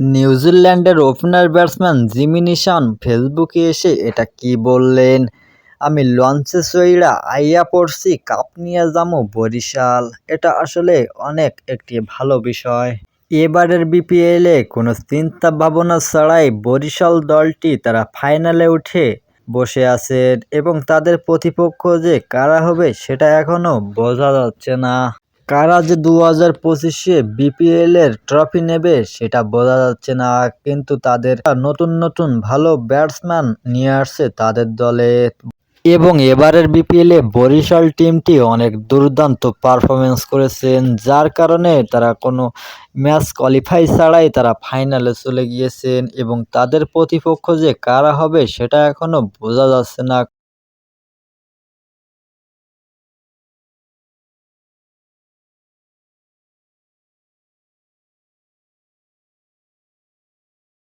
নিউজিল্যান্ডের opener batsman Jimmy নিশান ফেসবুকে এসে এটা কি বললেন? আমি লঞ্চে চইড়া আইয়া পড়ছি, কাপ নিয়ে যামু বরিশাল। এটা আসলে অনেক একটি ভালো বিষয়। এবারের বিপিএলে কোনো চিন্তা ভাবনা ছাড়াই বরিশাল দলটি তারা ফাইনালে উঠে বসে আছে এবং তাদের প্রতিপক্ষ যে কারা হবে সেটা এখনও বোঝা যাচ্ছে না। কারা যে দু হাজার পঁচিশে বিপিএল এর ট্রফি নেবে সেটা বোঝা যাচ্ছে না, কিন্তু তাদের নতুন নতুন ভালো ব্যাটসম্যান নিয়ে আসছে তাদের দলে। এবং এবারের বিপিএলে বরিশাল টিমটি অনেক দুর্দান্ত পারফরমেন্স করেছেন, যার কারণে তারা কোনো ম্যাচ কোয়ালিফাই ছাড়াই তারা ফাইনালে চলে গিয়েছেন। এবং তাদের প্রতিপক্ষ যে কারা হবে সেটা এখনও বোঝা যাচ্ছে না।